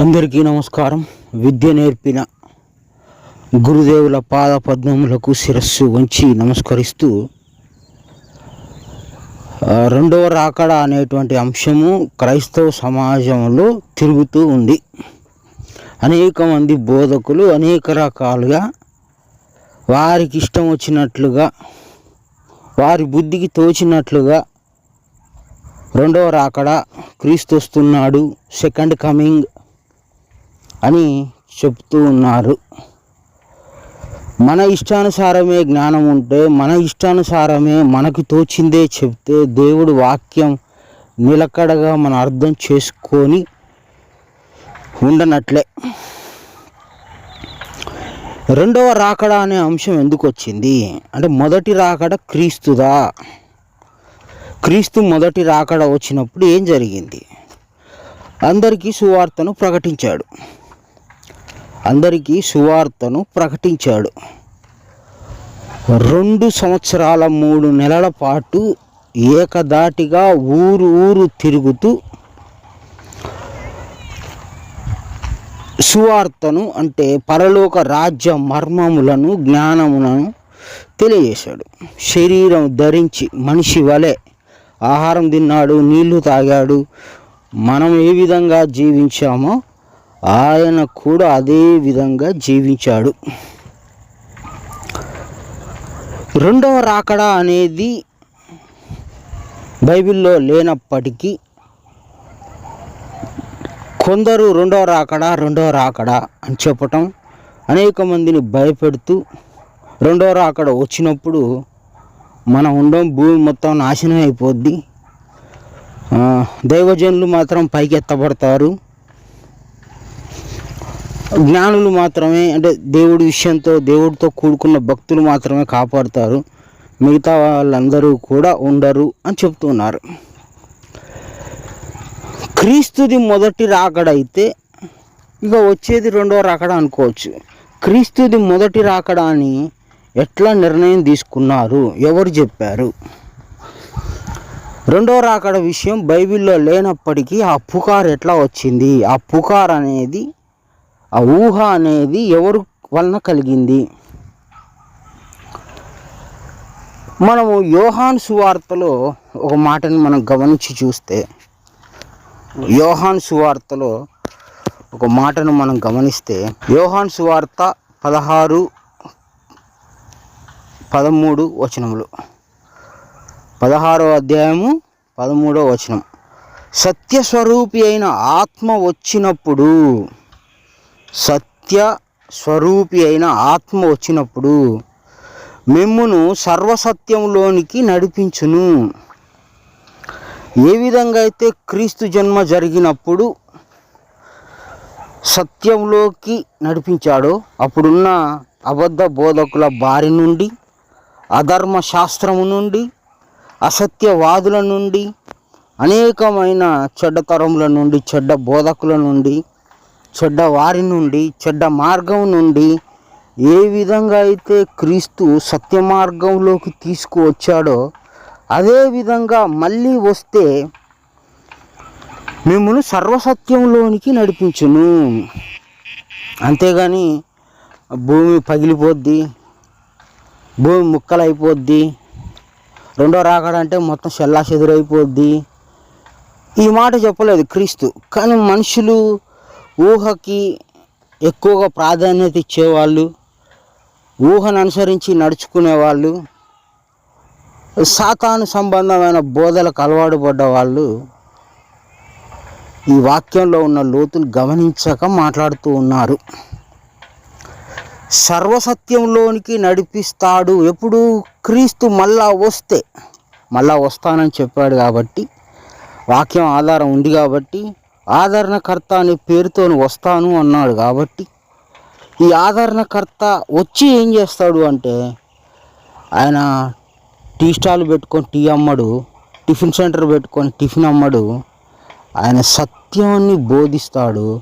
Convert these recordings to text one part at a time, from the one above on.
అందరికీ నమస్కారం. విద్య నేర్పిన గురుదేవుల పాద పద్మములకు శిరస్సు వంచి నమస్కరిస్తూ రెండవ రాకడ అనేటువంటి అంశము క్రైస్తవ సమాజంలో తిరుగుతూ ఉంది. అనేక మంది బోధకులు అనేక రకాలుగా వారికి ఇష్టం వచ్చినట్లుగా వారి బుద్ధికి తోచినట్లుగా రెండవ రాకడ క్రీస్తు వస్తున్నాడు. సెకండ్ కమింగ్ అని చెప్తూ ఉన్నారు. మన ఇష్టానుసారమే జ్ఞానం ఉంటే మన ఇష్టానుసారమే మనకు తోచిందే చెప్తే దేవుడు వాక్యం నిలకడగా మనం అర్థం చేసుకొని ఉండనట్లే. రెండవ రాకడ అనే అంశం ఎందుకు వచ్చింది? అంటే మొదటి రాకడ క్రీస్తుదా? క్రీస్తు మొదటి రాకడ వచ్చినప్పుడు ఏం జరిగింది? అందరికీ సువార్తను ప్రకటించాడు. అందరికీ సువార్తను ప్రకటించాడు. రెండు సంవత్సరాల మూడు నెలల పాటు ఏకదాటిగా ఊరు ఊరు తిరుగుతూ సువార్తను అంటే పరలోక రాజ్య మర్మములను జ్ఞానములను తెలియజేశాడు. శరీరం ధరించి మనిషి వలె ఆహారం తిన్నాడు నీళ్ళు తాగాడు. మనం ఏ విధంగా జీవించామో ఆయన కూడా అదే విధంగా జీవించాడు. రెండవ రాకడ అనేది బైబిల్లో లేనప్పటికీ కొందరు రెండవ రాకడ రెండవ రాకడ అని చెప్పటం అనేక మందిని భయపెడుతూ రెండవ రాకడ వచ్చినప్పుడు మనం ఉండం భూమి మొత్తం నాశనం అయిపోద్ది. దైవజనులు మాత్రం పైకెత్తబడతారు. జ్ఞానులు మాత్రమే అంటే దేవుడి విషయంతో దేవుడితో కూడుకున్న భక్తులు మాత్రమే కాపాడుతారు. మిగతా వాళ్ళందరూ కూడా ఉండరు అని చెప్తున్నారు. క్రీస్తుది మొదటి రాకడైతే ఇక వచ్చేది రెండో రాకడ అనుకోవచ్చు. క్రీస్తుది మొదటి రాకడ అని ఎట్లా నిర్ణయం తీసుకున్నారు? ఎవరు చెప్పారు? రెండో రాకడ విషయం బైబిల్లో లేనప్పటికీ ఆ పుకార్ ఎట్లా వచ్చింది? ఆ పుకార్ అనేది ఆ ఊహ అనేది ఎవరు వలన కలిగింది? మనము యోహాన్ సువార్తలో ఒక మాటని మనం గమనించి చూస్తే యోహాన్ సువార్తలో ఒక మాటను మనం గమనిస్తే యోహాన్ సువార్త పదహారు పదమూడు వచనములు. పదహారో అధ్యాయము పదమూడో వచనం. సత్యస్వరూపి అయిన ఆత్మ వచ్చినప్పుడు సత్య స్వరూపి అయిన ఆత్మ వచ్చినప్పుడు మిమ్మును సర్వసత్యంలోనికి నడిపించును. ఏ విధంగా అయితే క్రీస్తు జన్మ జరిగినప్పుడు సత్యంలోకి నడిపించాడో అప్పుడున్న అబద్ధ బోధకుల బారి నుండి అధర్మ శాస్త్రము నుండి అసత్యవాదుల నుండి అనేకమైన చెడ్డతరముల నుండి చెడ్డ బోధకుల నుండి చెడ్డ వారి నుండి చెడ్డ మార్గం నుండి ఏ విధంగా అయితే క్రీస్తు సత్య మార్గంలోకి తీసుకువచ్చాడో అదే విధంగా మళ్ళీ వస్తే మిమ్మల్ని సర్వసత్యంలోనికి నడిపించును. అంతేగాని భూమి పగిలిపోద్ది భూమి ముక్కలైపోద్ది రెండో రాకడంటే మొత్తం చెల్లా చెదురైపోద్ది ఈ మాట చెప్పలేదు క్రీస్తు. కానీ మనుషులు ఊహకి ఎక్కువగా ప్రాధాన్యత ఇచ్చేవాళ్ళు ఊహను అనుసరించి నడుచుకునేవాళ్ళు సాతాను సంబంధమైన బోధలకు అలవాటు పడ్డ వాళ్ళు ఈ వాక్యంలో ఉన్న లోతును గమనించక మాట్లాడుతూ ఉన్నారు. సర్వసత్యంలోనికి నడిపిస్తాడు ఎప్పుడు క్రీస్తు మళ్ళా వస్తే మళ్ళా వస్తానని చెప్పాడు కాబట్టి వాక్యం ఆధారం ఉంది కాబట్టి ఆదరణకర్త అనే పేరుతో వస్తాను అన్నాడు కాబట్టి ఈ ఆదరణకర్త వచ్చి ఏం చేస్తాడు అంటే ఆయన టీ స్టాల్ పెట్టుకొని టీ అమ్మడు టిఫిన్ సెంటర్ పెట్టుకొని టిఫిన్ అమ్మడు ఆయన సత్యాన్ని బోధిస్తాడు.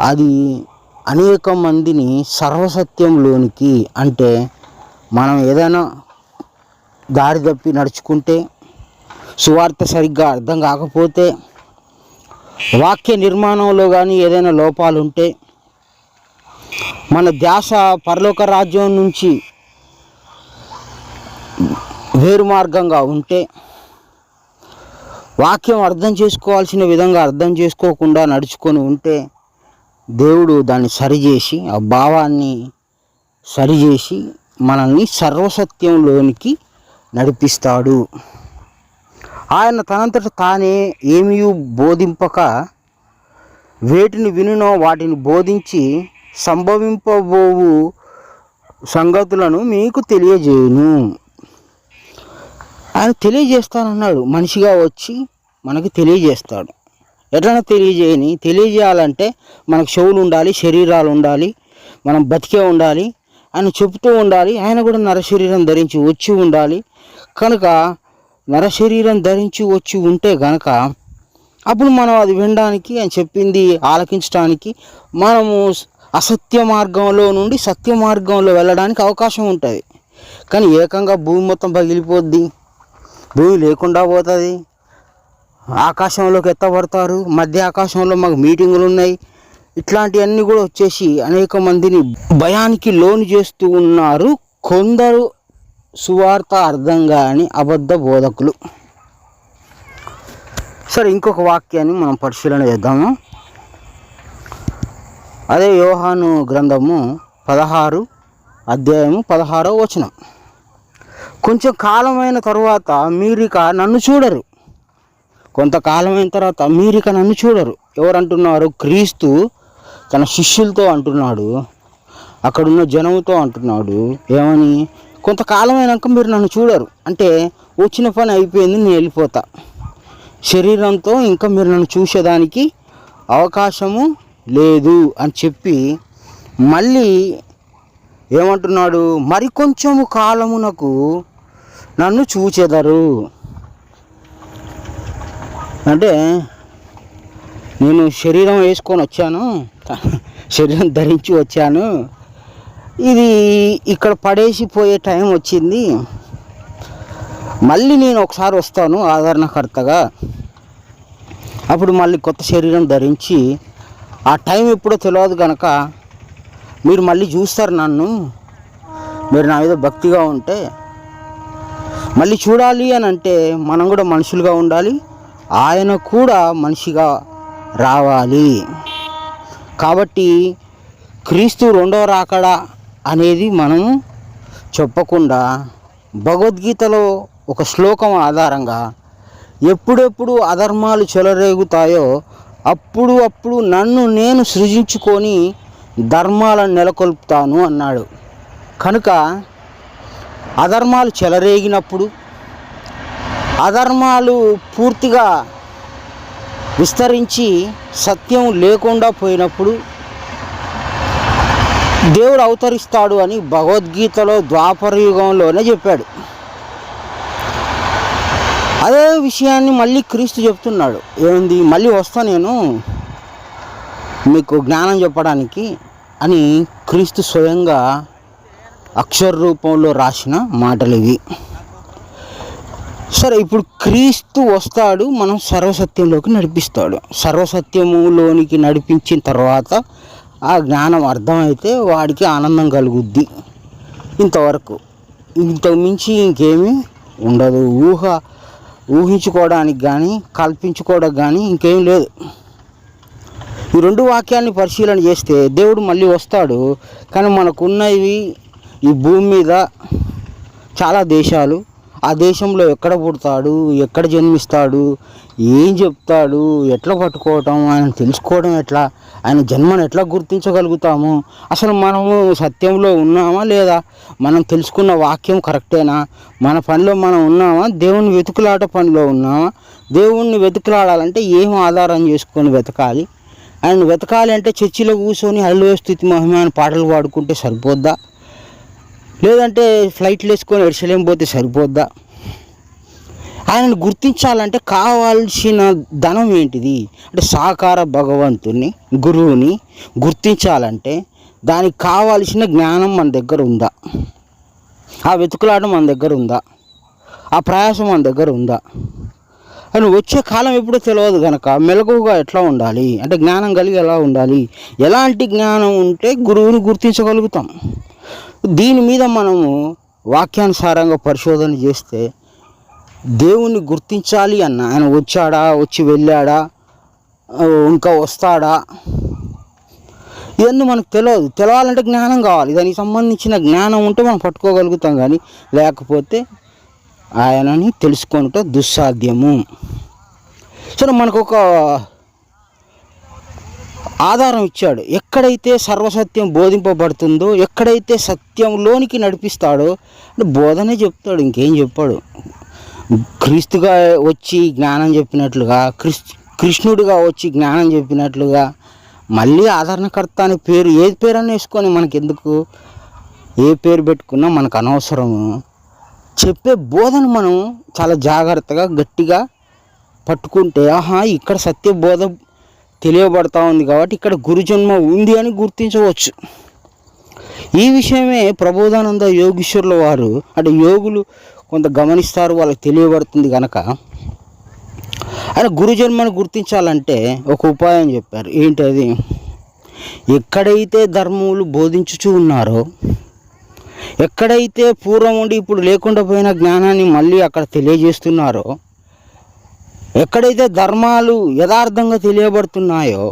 అది అనేక మందిని సర్వసత్యంలోనికి అంటే మనం ఏదైనా దారి తప్పి నడుచుకుంటే సువార్త సరిగ్గా అర్థం కాకపోతే వాక్య నిర్మాణంలో కానీ ఏదైనా లోపాలు ఉంటే మన ధ్యాస పరలోక రాజ్యం నుంచి వేరు మార్గంగా ఉంటే వాక్యం అర్థం చేసుకోవాల్సిన విధంగా అర్థం చేసుకోకుండా నడుచుకొని ఉంటే దేవుడు దాన్ని సరిచేసి ఆ భావాన్ని సరిచేసి మనల్ని సర్వసత్యంలోనికి నడిపిస్తాడు. ఆయన తనంతట తానే ఏమీ బోధింపక వేటిని వినునో వాటిని బోధించి సంభవింపబోవు సంగతులను మీకు తెలియజేయును. ఆయన తెలియజేస్తానన్నాడు. మనిషిగా వచ్చి మనకి తెలియజేస్తాడు. ఎట్లా తెలియజేయని తెలియజేయాలంటే మనకు చెవులు ఉండాలి శరీరాలు ఉండాలి మనం బతికే ఉండాలి ఆయన చెబుతూ ఉండాలి ఆయన కూడా నరశరీరం ధరించి వచ్చి ఉండాలి. కనుక నరశరీరం ధరించి వచ్చి ఉంటే గనక అప్పుడు మనం అది వినడానికి అని చెప్పింది ఆలకించడానికి మనము అసత్య మార్గంలో నుండి సత్య మార్గంలో వెళ్ళడానికి అవకాశం ఉంటుంది. కానీ ఏకంగా భూమి మొత్తం పగిలిపోద్ది. భూమి లేకుండా పోతుంది. ఆకాశంలోకి ఎత్తబడతారు. మధ్య ఆకాశంలో మాకు మీటింగులు ఉన్నాయి. ఇట్లాంటివన్నీ కూడా వచ్చేసి అనేక మందిని భయానికి లోను చేస్తూ ఉన్నారు. కొందరు సువార్త అర్థం కాని అబద్ధ బోధకులు. సరే ఇంకొక వాక్యాన్ని మనం పరిశీలన చేద్దాము. అదే యోహాను గ్రంథము పదహారు అధ్యాయము పదహారో వచనం. కొంచెం కాలమైన తరువాత మీరిక నన్ను చూడరు. కొంతకాలమైన తర్వాత మీరిక నన్ను చూడరు. ఎవరంటున్నారు? క్రీస్తు తన శిష్యులతో అంటున్నాడు. అక్కడున్న జనముతో అంటున్నాడు. ఏమని? కొంతకాలం అయినాక మీరు నన్ను చూడరు. అంటే వచ్చిన పని అయిపోయింది నేను వెళ్ళిపోతా. శరీరంతో ఇంకా మీరు నన్ను చూసేదానికి అవకాశము లేదు అని చెప్పి మళ్ళీ ఏమంటున్నాడు మరికొంచెము కాలమునకు నన్ను చూచెదరు. అంటే నేను శరీరం వేసుకొని వచ్చాను శరీరం ధరించి వచ్చాను. ఇది ఇక్కడ పడేసి పోయే టైం వచ్చింది. మళ్ళీ నేను ఒకసారి వస్తాను ఆదరణకర్తగా. అప్పుడు మళ్ళీ కొత్త శరీరం ధరించి ఆ టైం ఎప్పుడో తెలియదు కనుక మీరు మళ్ళీ చూస్తారు నన్ను. మీరు నా మీద భక్తిగా ఉంటే మళ్ళీ చూడాలి అని అంటే మనం కూడా మనుషులుగా ఉండాలి. ఆయన కూడా మనిషిగా రావాలి. కాబట్టి క్రీస్తు రెండో రాకడా అనేది మనం చెప్పకుండా భగవద్గీతలో ఒక శ్లోకం ఆధారంగా ఎప్పుడెప్పుడు అధర్మాలు చెలరేగుతాయో అప్పుడు అప్పుడు నన్ను నేను సృజించుకొని ధర్మాలను నెలకొల్పుతాను అన్నాడు. కనుక అధర్మాలు చెలరేగినప్పుడు అధర్మాలు పూర్తిగా విస్తరించి సత్యం లేకుండా పోయినప్పుడు దేవుడు అవతరిస్తాడు అని భగవద్గీతలో ద్వాపర యుగంలోనే చెప్పాడు. అదే విషయాన్ని మళ్ళీ క్రీస్తు చెప్తున్నాడు. ఏంది? మళ్ళీ వస్తా నేను మీకు జ్ఞానం చెప్పడానికి అని క్రీస్తు స్వయంగా అక్షర రూపంలో రాసిన మాటలు ఇవి సరే ఇప్పుడు క్రీస్తు వస్తాడు మనం సర్వసత్యంలోకి నడిపిస్తాడు. సర్వసత్యములోనికి నడిపించిన తర్వాత ఆ జ్ఞానం అర్థమైతే వాడికి ఆనందం కలుగుద్ది ఇంతవరకు. ఇంతకు మించి ఇంకేమీ ఉండదు. ఊహ ఊహించుకోవడానికి కానీ కల్పించుకోవడానికి కానీ ఇంకేం లేదు. ఈ రెండు వాక్యాన్ని పరిశీలన చేస్తే దేవుడు మళ్ళీ వస్తాడు. కానీ మనకున్నవి ఈ భూమి మీద చాలా దేశాలు ఆ దేశంలో ఎక్కడ పుడతాడు ఎక్కడ జన్మిస్తాడు ఏం చెప్తాడు ఎట్లా పట్టుకోవటం ఆయన తెలుసుకోవడం ఎట్లా ఆయన జన్మను ఎట్లా గుర్తించగలుగుతాము అసలు మనము సత్యంలో ఉన్నామా లేదా మనం తెలుసుకున్న వాక్యం కరెక్టేనా మన పనిలో మనం ఉన్నామా దేవుని వెతుకులాట పనిలో ఉన్నామా దేవుణ్ణి వెతుకులాడాలంటే ఏం ఆధారం చేసుకొని వెతకాలి? ఆయన వెతకాలి అంటే చర్చిలో కూర్చొని హల్లు స్థితి మహిమ అని పాటలు పాడుకుంటే సరిపోద్దా? లేదంటే ఫ్లైట్లు వేసుకొని ఎడిసలేం పోతే సరిపోద్దా? ఆయనను గుర్తించాలంటే కావాల్సిన ధనం ఏంటిది? అంటే సాకార భగవంతుని గురువుని గుర్తించాలంటే దానికి కావాల్సిన జ్ఞానం మన దగ్గర ఉందా? ఆ వెతుకులాట మన దగ్గర ఉందా? ఆ ప్రయాసం మన దగ్గర ఉందా? అని వచ్చే కాలం ఎప్పుడో తెలియదు కనుక మెలకువగా ఎట్లా ఉండాలి? అంటే జ్ఞానం కలిగి ఎలా ఉండాలి? ఎలాంటి జ్ఞానం ఉంటే గురువుని గుర్తించగలుగుతాం. దీని మీద మనము వాక్యానుసారంగా పరిశోధన చేస్తే దేవుణ్ణి గుర్తించాలి అన్న. ఆయన వచ్చాడా వచ్చి వెళ్ళాడా ఇంకా వస్తాడా? ఇవన్నీ మనకు తెలియదు తెలవాలంటే జ్ఞానం కావాలి. దానికి సంబంధించిన జ్ఞానం ఉంటే మనం పట్టుకోగలుగుతాం కానీ లేకపోతే ఆయనని తెలుసుకొనుట దుస్సాధ్యము. సరే మనకు ఒక ఆధారం ఇచ్చాడు. ఎక్కడైతే సర్వసత్యం బోధింపబడుతుందో ఎక్కడైతే సత్యంలోనికి నడిపిస్తాడో అంటే బోధనే చెప్తాడు ఇంకేం చెప్పాడు. క్రీస్తుగా వచ్చి జ్ఞానం చెప్పినట్లుగా క్రిస్ కృష్ణుడిగా వచ్చి జ్ఞానం చెప్పినట్లుగా మళ్ళీ ఆదరణకర్త అనే పేరు ఏ పేరు అని వేసుకొని మనకెందుకు? ఏ పేరు పెట్టుకున్నా మనకు అనవసరము. చెప్పే బోధన మనం చాలా జాగ్రత్తగా గట్టిగా పట్టుకుంటే ఆహా ఇక్కడ సత్య బోధ తెలియబడతా ఉంది కాబట్టి ఇక్కడ గురుజన్మ ఉంది అని గుర్తించవచ్చు. ఈ విషయమే ప్రబోధానంద యోగీశ్వరుల వారు అంటే యోగులు కొంత గమనిస్తారు వాళ్ళకి తెలియబడుతుంది కనుక ఆయన గురుజన్మను గుర్తించాలంటే ఒక ఉపాయం చెప్పారు. ఏంటది? ఎక్కడైతే ధర్మములు బోధించుచూ ఉన్నారో ఎక్కడైతే పూర్వం ఉండి ఇప్పుడు లేకుండా పోయిన జ్ఞానాన్ని మళ్ళీ అక్కడ తెలియజేస్తున్నారో ఎక్కడైతే ధర్మాలు యథార్థంగా తెలియబడుతున్నాయో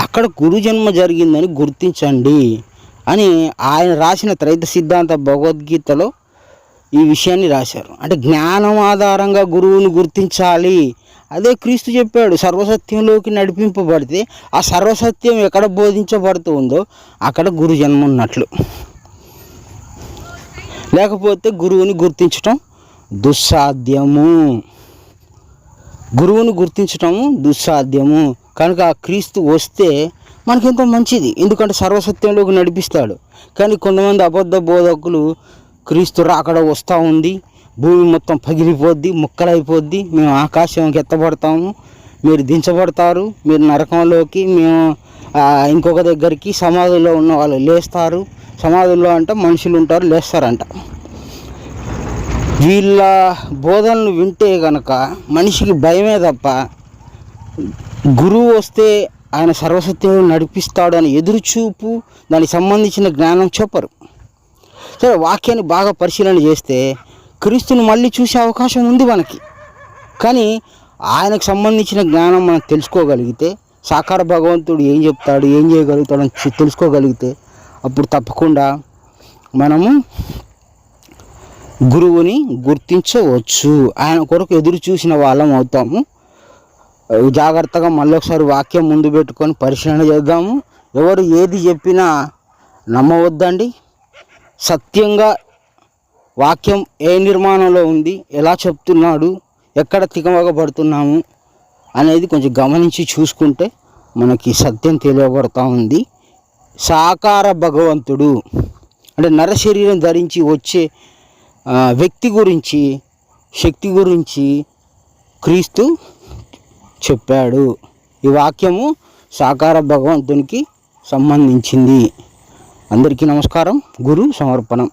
అక్కడ గురుజన్మ జరిగిందని గుర్తించండి అని ఆయన రాసిన త్రైత సిద్ధాంత భగవద్గీతలో ఈ విషయాన్ని రాశారు. అంటే జ్ఞానం ఆధారంగా గురువుని గుర్తించాలి. అదే క్రీస్తు చెప్పాడు సర్వసత్యంలోకి నడిపింపబడితే ఆ సర్వసత్యం ఎక్కడ బోధించబడుతూ ఉందో అక్కడ గురు జన్మ ఉన్నట్లు. లేకపోతే గురువుని గుర్తించటం దుస్సాధ్యము. గురువును గుర్తించటము దుస్సాధ్యము. కనుక ఆ క్రీస్తు వస్తే మనకెంతో మంచిది. ఎందుకంటే సర్వసత్యంలోకి నడిపిస్తాడు. కానీ కొంతమంది అబద్ధ బోధకులు క్రీస్తు రాకడ వస్తూ ఉంది. భూమి మొత్తం పగిలిపోద్ది ముక్కలైపోద్ది. మేము ఆకాశంకి ఎత్తబడతాము. మీరు దించబడతారు. మీరు నరకంలోకి మేము ఇంకొక దగ్గరికి సమాధుల్లో ఉన్న వాళ్ళు లేస్తారు. సమాధుల్లో అంటే మనుషులు ఉంటారు లేస్తారంట. వీళ్ళ బోధనలు వింటే కనుక మనిషికి భయమే తప్ప గురువు వస్తే ఆయన సర్వసత్యం నడిపిస్తాడు అని ఎదురుచూపు దానికి సంబంధించిన జ్ఞానం చెప్పరు. సరే వాక్యాన్ని బాగా పరిశీలన చేస్తే క్రీస్తుని మళ్ళీ చూసే అవకాశం ఉంది మనకి. కానీ ఆయనకు సంబంధించిన జ్ఞానం మనం తెలుసుకోగలిగితే సాకార భగవంతుడు ఏం చెప్తాడు ఏం చేయగలుగుతాడు అని తెలుసుకోగలిగితే అప్పుడు తప్పకుండా మనము గురువుని గుర్తించవచ్చు. ఆయన కొరకు ఎదురు చూసిన వాళ్ళం అవుతాము. జాగ్రత్తగా మళ్ళీ ఒకసారి వాక్యం ముందు పెట్టుకొని పరిశీలన చేద్దాము. ఎవరు ఏది చెప్పినా నమ్మవద్దండి. సత్యంగా వాక్యం ఏ నిర్మాణంలో ఉంది ఎలా చెప్తున్నాడు ఎక్కడ తికమగబడుతున్నాము అనేది కొంచెం గమనించి చూసుకుంటే మనకి సత్యం తెలియబడతా ఉంది. సాకార భగవంతుడు అంటే నర శరీరం ధరించి వచ్చే వ్యక్తి గురించి శక్తి గురించి క్రీస్తు చెప్పాడు. ఈ వాక్యము సాకార భగవంతునికి సంబంధించింది. అందరికీ నమస్కారం. గురు సమర్పణం.